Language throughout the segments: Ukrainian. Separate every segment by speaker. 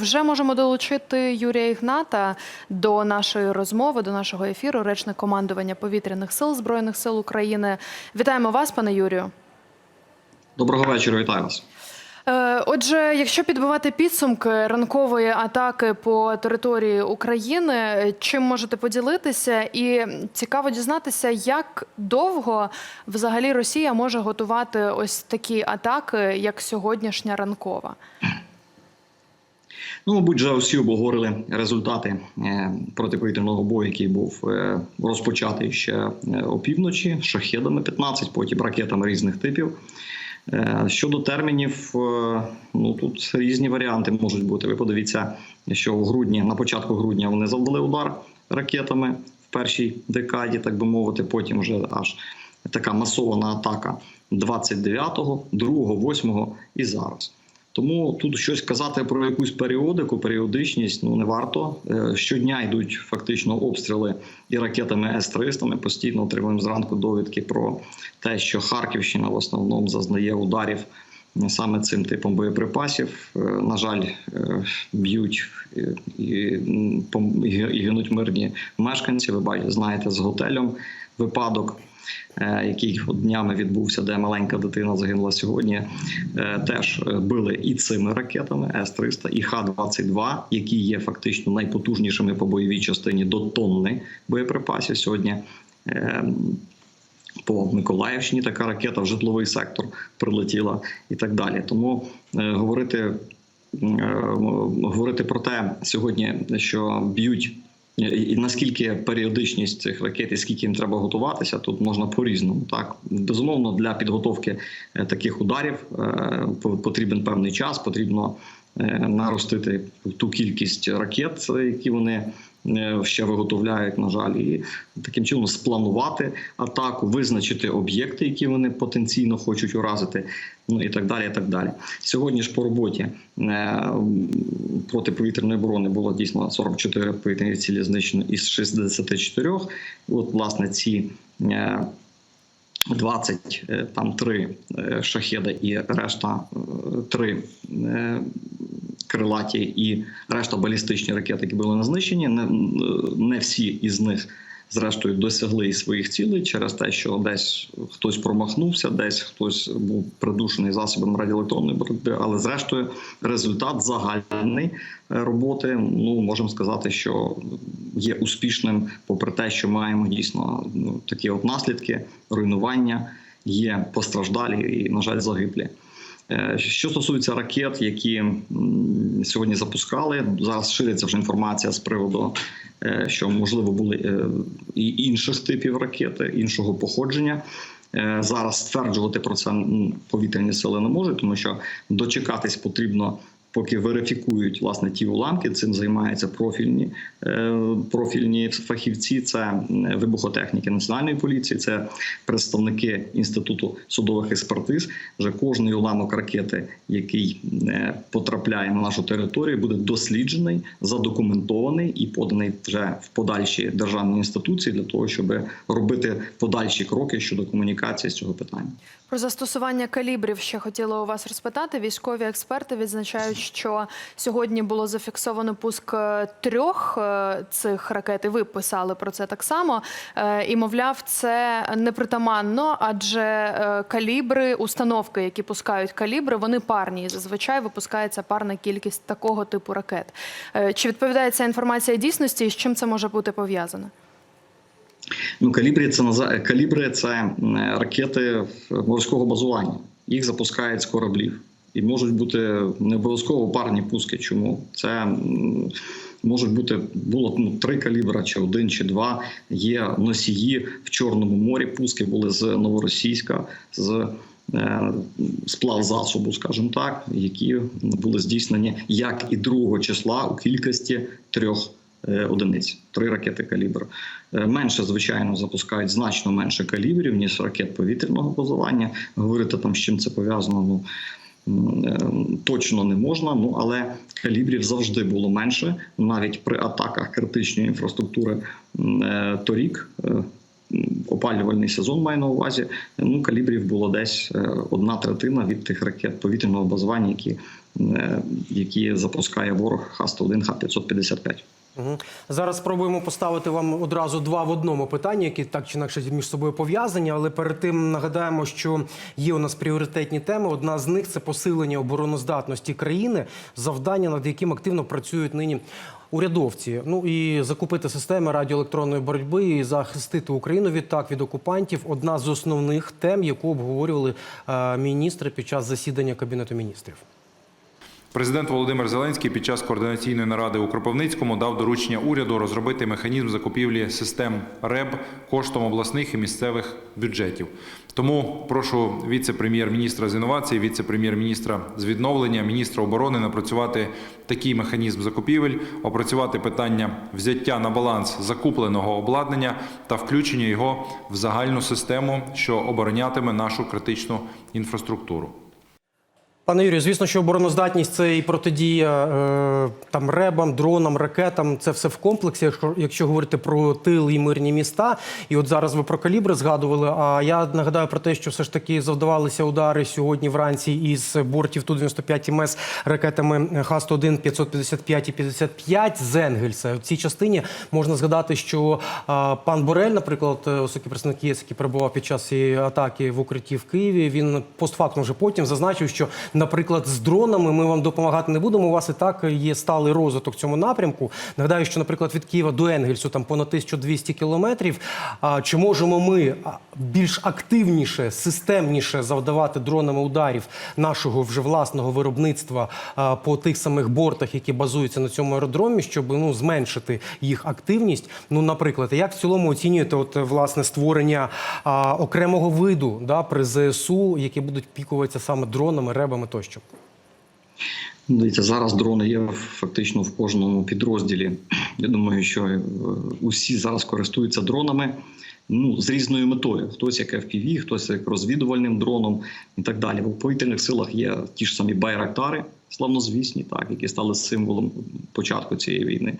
Speaker 1: Вже можемо долучити Юрія Ігната до нашої розмови, до нашого ефіру, речник командування повітряних сил Збройних сил України. Вітаємо вас, пане Юрію.
Speaker 2: Доброго вечора, вітаю вас.
Speaker 1: Е, Отже, якщо підбивати підсумки ранкової атаки по території України, чим можете поділитися? І цікаво дізнатися, як довго взагалі Росія може готувати ось такі атаки, як сьогоднішня ранкова.
Speaker 2: Ну, мабуть, вже усі обговорили результати е, протиповітряного бою, який був е, розпочатий ще е, опівночі, шахедами 15, потім ракетами різних типів. Щодо термінів, ну тут різні варіанти можуть бути. Ви подивіться, що в грудні, на початку грудня, вони завдали удар ракетами в першій декаді, так би мовити. Потім вже аж така масована атака 29-го, 2-го, 8-го і зараз. Тому тут щось казати про якусь періодику, періодичність ну не варто. Е, Щодня йдуть фактично обстріли і ракетами С-300. Ми постійно отримуємо зранку довідки про те, що Харківщина в основному зазнає ударів саме цим типом боєприпасів. Е, На жаль, е, б'ють і, гинуть мирні мешканці. Ви знаєте, з готелем випадок. Е, Який днями відбувся, де маленька дитина загинула сьогодні, е, теж е, били і цими ракетами С-300, і Х-22, які є фактично найпотужнішими по бойовій частині до тонни боєприпасів. Сьогодні по Миколаївщині така ракета в житловий сектор прилетіла і так далі. Тому е, говорити, е, говорити про те сьогодні, що б'ють. І наскільки періодичність цих ракет і скільки їм треба готуватися, тут можна по-різному. Так безумовно, для підготовки е, таких ударів е, по- потрібен певний час, потрібно е, наростити ту кількість ракет, які вони ще виготовляють, на жаль, і таким чином спланувати атаку, визначити об'єкти, які вони потенційно хочуть уразити, ну і так далі. І так далі. Сьогодні ж по роботі е, протиповітряної оборони було дійсно 44 повітряні цілі знищено із 64. От, власне, ці. е, 20, е, там три е, шахеда і решта е, три е, крилаті і решта балістичні ракети, які були знищені. Не, не всі із них. Зрештою, досягли своїх цілей через те, що десь хтось промахнувся, десь хтось був придушений засобами радіоелектронної боротьби. Але зрештою, результат загальний е, роботи, ну можемо сказати, що є успішним, попри те, що маємо дійсно ну, такі от наслідки руйнування, є постраждалі і, на жаль, загиблі. Е, Що стосується ракет, які сьогодні запускали, зараз шириться вже інформація з приводу, е, що можливо були е, і інших типів ракети, іншого походження. Зараз стверджувати про це повітряні сили не можуть, тому що дочекатись потрібно. Поки верифікують власне ті уламки, цим займаються профільні е, профільні фахівці. Це вибухотехніки національної поліції, це представники інституту судових експертиз. Вже кожний уламок ракети, який е, потрапляє на нашу територію, буде досліджений, задокументований і поданий вже в подальші державні інституції для того, щоб робити подальші кроки щодо комунікації з цього питання.
Speaker 1: Про застосування калібрів ще хотіла у вас розпитати. Військові експерти відзначають, що сьогодні було зафіксовано пуск е, трьох е, цих ракет. І ви писали про це так само. Е, І мовляв, це непритаманно, адже калібри, установки, які пускають калібри, вони парні. І зазвичай випускається парна кількість такого типу ракет. Чи відповідає ця інформація дійсності, і з чим це може бути пов'язано?
Speaker 2: Ну, калібри це калібри це ракети морського базування. Їх запускають з кораблів. І можуть бути не обов'язково парні пуски. Чому це можуть бути було ну, три калібра, чи один, чи два. Є носії в Чорному морі. Пуски були з Новоросійська, з е, сплав засобу, скажімо так, які були здійснені як і 2 числа у кількості трьох е, одиниць, три ракети калібру. Е, Менше, звичайно, запускають значно менше калібрів, ніж ракет повітряного базування. Говорити там, з чим це пов'язано, ну е, точно не можна. Ну але калібрів завжди було менше, навіть при атаках критичної інфраструктури е, торік. Опалювальний сезон має на увазі. Ну, калібрів було десь одна третина від тих ракет повітряного базування, які які запускає ворог Х-101, Х-555.
Speaker 3: Мгм. Зараз спробуємо поставити вам одразу два в одному питання, які так чи інакше між собою пов'язані. Але перед тим нагадаємо, що є у нас пріоритетні теми. Одна з них це посилення обороноздатності країни, завдання, над яким активно працюють нині. Урядовці, ну і закупити системи радіоелектронної боротьби і захистити Україну відтак від окупантів одна з основних тем, яку обговорювали е, міністри під час засідання кабінету міністрів.
Speaker 4: Президент Володимир Зеленський під час координаційної наради у Кропивницькому дав доручення уряду розробити механізм закупівлі систем РЕБ коштом обласних і місцевих бюджетів. Тому прошу віце-прем'єр-міністра з інновацій, віце-прем'єр-міністра з відновлення, міністра оборони напрацювати такий механізм закупівель, опрацювати питання взяття на баланс закупленого обладнання та включення його в загальну систему, що оборонятиме нашу критичну інфраструктуру.
Speaker 3: Пане Юрію, звісно, що обороноздатність це і протидія е, там ребам, дронам, ракетам. Це все в комплексі, якщо, якщо говорити про тил і мирні міста. І от зараз ви про калібри згадували. А я нагадаю про те, що все ж таки завдавалися удари сьогодні вранці із бортів Ту-95 МС ракетами Х-101, 555 і 55 з Енгельса. В цій частині можна згадати, що а, пан Борель, наприклад, е, високий представник ЄС, який перебував під час цієї атаки в укритті в Києві, він постфактум вже потім зазначив, що, наприклад, з дронами ми вам допомагати не будемо. У вас і так є сталий розвиток в цьому напрямку. Нагадаю, що, наприклад, від Києва до Енгельсу там понад 1200 кілометрів. А чи можемо ми більш активніше, системніше завдавати дронами ударів нашого вже власного виробництва по тих самих бортах, які базуються на цьому аеродромі, щоб ну зменшити їх активність? Ну, наприклад, як в цілому оцінюєте от власне створення окремого виду да, при ЗСУ, які будуть пікуватися саме дронами, ребами тощо?
Speaker 2: Дивіться, зараз дрони є фактично в кожному підрозділі. Я думаю, що е, усі зараз користуються дронами ну, з різною метою. Хтось як FPV, хтось як розвідувальним дроном і так далі. В повітряних силах є ті ж самі байрактари, славнозвісні, так, які стали символом початку цієї війни.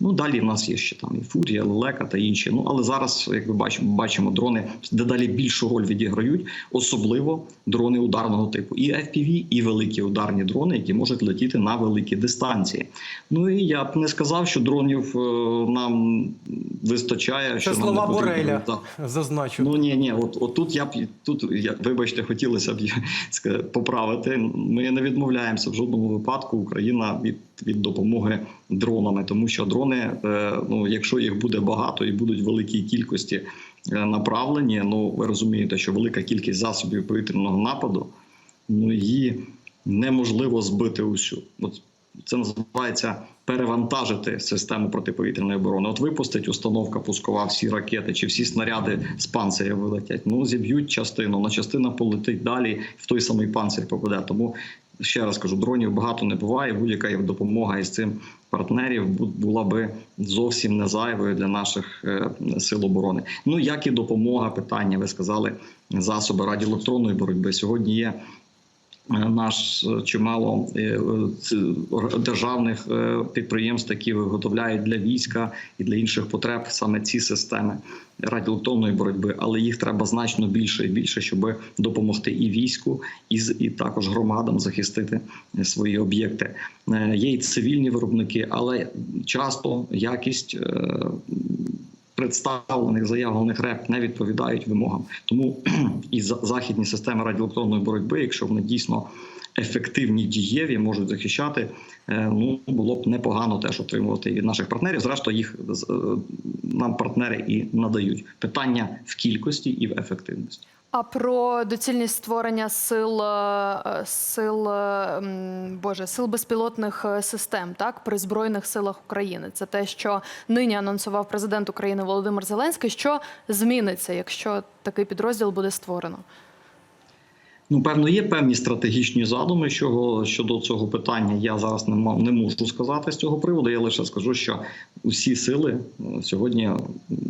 Speaker 2: Ну далі в нас є ще там і Фурія, Лелека та інші. Ну але зараз, як ви бачимо, бачимо, дрони дедалі більшу роль відіграють, особливо дрони ударного типу. І FPV, і великі ударні дрони, які можуть летіти на великі дистанції. Ну і я б не сказав, що дронів е, нам вистачає.
Speaker 3: Це
Speaker 2: що нам
Speaker 3: слова
Speaker 2: не.
Speaker 3: Бореля
Speaker 2: Так.
Speaker 3: зазначу.
Speaker 2: Ну ні, ні, от, от тут я б тут я вибачте, хотілося б поправити. Ми не відмовляємося в жодному випадку Україна від, від допомоги дронами, тому що дрони, е, ну якщо їх буде багато і будуть великій кількості е, направлені, ну ви розумієте, що велика кількість засобів повітряного нападу, ну її неможливо збити усю. От це називається перевантажити систему протиповітряної оборони. От випустить установка пускова всі ракети чи всі снаряди з панциря вилетять. Ну зіб'ють частину, на частина полетить далі, в той самий панцир попаде. Тому ще раз кажу, дронів багато не буває. Будь-яка допомога із цим партнерів бу- була би зовсім не зайвою для наших е, сил оборони. Ну як і допомога питання. Ви сказали засоби радіоелектронної боротьби. Сьогодні є наш е, чимало е, е, державних е, підприємств, які виготовляють для війська і для інших потреб саме ці системи радіоелектронної боротьби, але їх треба значно більше і більше, щоб допомогти і війську, і і також громадам захистити е, свої об'єкти. Е, Є і цивільні виробники, але часто якість. Представлених заявлених реп не відповідають вимогам, тому і за- західні системи радіоелектронної боротьби, якщо вони дійсно ефективні, дієві, можуть захищати. е, Ну було б непогано теж отримувати від наших партнерів. Зрештою, їх е, нам партнери і надають питання в кількості і в ефективності.
Speaker 1: А про доцільність створення сил е, сил е, Боже сил безпілотних е, систем, так при збройних силах України. Це те, що нині анонсував президент України Володимир Зеленський. Що зміниться, якщо такий підрозділ буде створено?
Speaker 2: Ну, певно, є певні стратегічні задуми щодо, щодо цього питання. Я зараз не, не можу сказати з цього приводу. Я лише скажу, що усі сили е, сьогодні,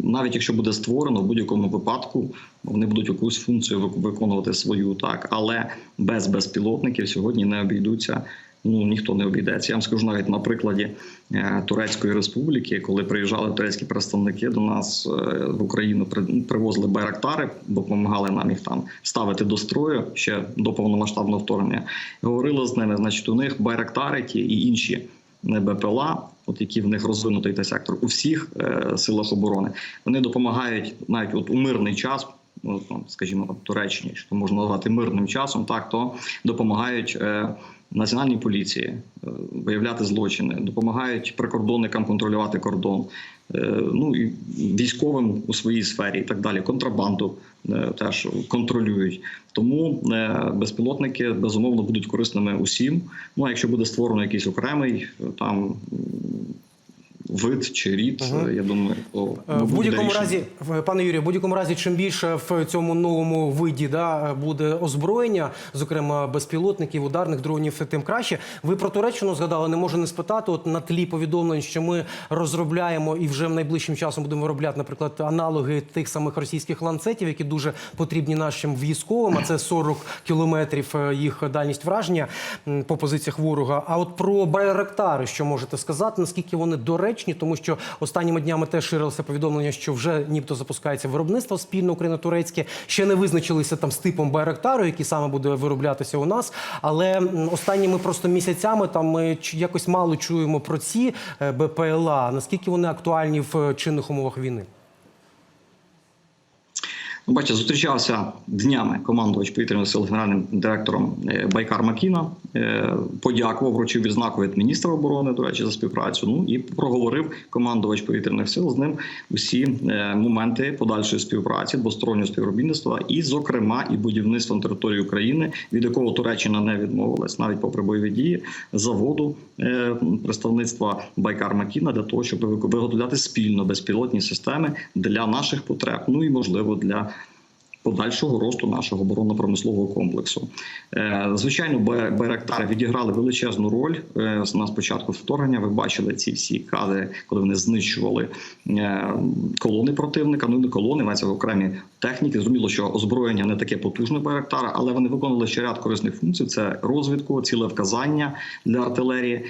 Speaker 2: навіть якщо буде створено в будь-якому випадку, вони будуть якусь функцію вик- виконувати свою, так але без безпілотників сьогодні не обійдуться ну ніхто не обійдеться. Я вам скажу навіть на прикладі е, Турецької республіки, коли приїжджали турецькі представники до нас е, в Україну, при- привозили байрактари, допомагали нам їх там ставити до строю ще до повномасштабного вторгнення. Говорили з ними, значить, у них байрактари ті і інші не БПЛА, от які в них розвинутий той сектор у всіх е, силах оборони. Вони допомагають навіть от у мирний час. Ну, скажімо, Туреччині, що можна назвати мирним часом, так то допомагають е, національній поліції е, виявляти злочини, допомагають прикордонникам контролювати кордон, е, ну і військовим у своїй сфері і так далі. Контрабанду е, теж контролюють. Тому безпілотники безумовно будуть корисними усім. Ну а якщо буде створено якийсь окремий там вид чи рід, е, я думаю, то
Speaker 3: Е, В будь-якому разі, пане Юрію, в будь-якому разі, чим більше в цьому новому виді да, буде озброєння, зокрема безпілотників, ударних дронів, тим краще. Ви про Туреччину згадали, не можу не спитати. От на тлі повідомлень, що ми розробляємо і вже найближчим часом будемо виробляти, наприклад, аналоги тих самих російських ланцетів, які дуже потрібні нашим військовим. А це 40 кілометрів е, їх дальність враження по позиціях ворога. А от про байрактари, що можете сказати, наскільки вони доречні, тому що останніми днями теж ширилося повідомлення, що вже нібито запускається виробництво спільно україно-турецьке. Ще не визначилися там з типом байрактару, який саме буде вироблятися у нас. Але останніми просто місяцями там ми якось мало чуємо про ці е, БПЛА. Наскільки вони актуальні в е, чинних умовах війни?
Speaker 2: Ну, бачите, зустрічався днями командувач повітряних сил генеральним директором е, Байкар Макіна. Е, Подякував, вручив відзнаку від міністра оборони, до речі, за співпрацю. Ну і проговорив командувач повітряних сил з ним усі е, моменти подальшої співпраці, двостороннього співробітництва, і, зокрема, і будівництво на території України, від якого Туреччина не відмовилась, навіть попри бойові дії заводу е, представництва Байкар Макіна для того, щоб виготовляти спільно безпілотні системи для наших потреб, ну і можливо для подальшого росту нашого оборонно-промислового комплексу. Е, Звичайно, Бе- Байрактари відіграли величезну роль е, на спочатку вторгнення. Ви бачили ці всі кадри, коли вони знищували е, колони противника. Ну не колони, мається окремі техніки. Зрозуміло, що озброєння не таке потужне Байрактара, але вони виконували ще ряд корисних функцій: це розвідку, цілевказання для артилерії.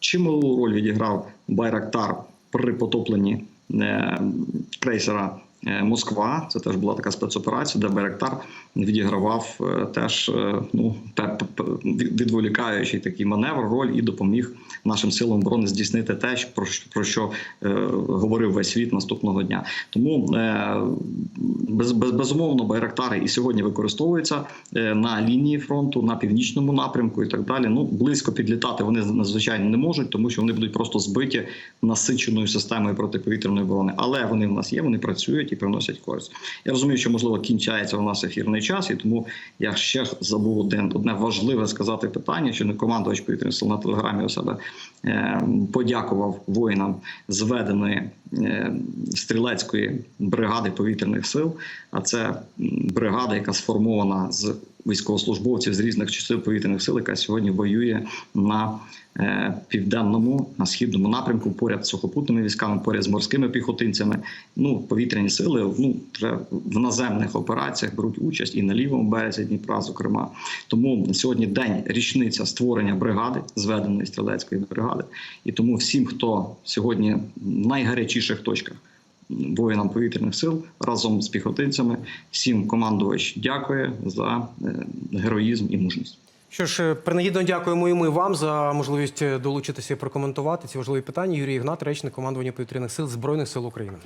Speaker 2: Чималу роль відіграв Байрактар при потопленні крейсера Москва. Це теж була така спецоперація, де Байрактар відігравав е, теж е, ну, відволікаючий такий маневр, роль і допоміг нашим силам оборони здійснити те, про що, про що е, говорив весь світ наступного дня. Тому е, без, без, безумовно Байрактари і сьогодні використовуються е, на лінії фронту, на північному напрямку і так далі. Ну близько підлітати вони надзвичайно не можуть, тому що вони будуть просто збиті насиченою системою протиповітряної оборони. Але вони в нас є, вони працюють і приносять користь. Я розумію, що можливо кінчається у нас ефірний час, і тому я ще забув один одне важливе сказати питання, що не командувач повітряних сил на телеграмі у себе е, подякував воїнам зведеної е, стрілецької бригади повітряних сил. А це бригада, яка сформована з військовослужбовців з різних частин повітряних сил, яка сьогодні воює на е, південному, на східному напрямку, поряд з сухопутними військами, поряд з морськими піхотинцями. Ну, повітряні сили ну в наземних операціях беруть участь і на лівому березі Дніпра, зокрема. Тому сьогодні день річниця створення бригади, зведеної стрілецької бригади. І тому всім, хто сьогодні в найгарячіших точках воїнам повітряних сил разом з піхотинцями, всім командувач дякує за е, героїзм і мужність.
Speaker 3: Що ж, е, принагідно дякуємо і ми вам за можливість е, долучитися і прокоментувати ці важливі питання. Юрій Ігнат, речник командування повітряних сил Збройних сил України.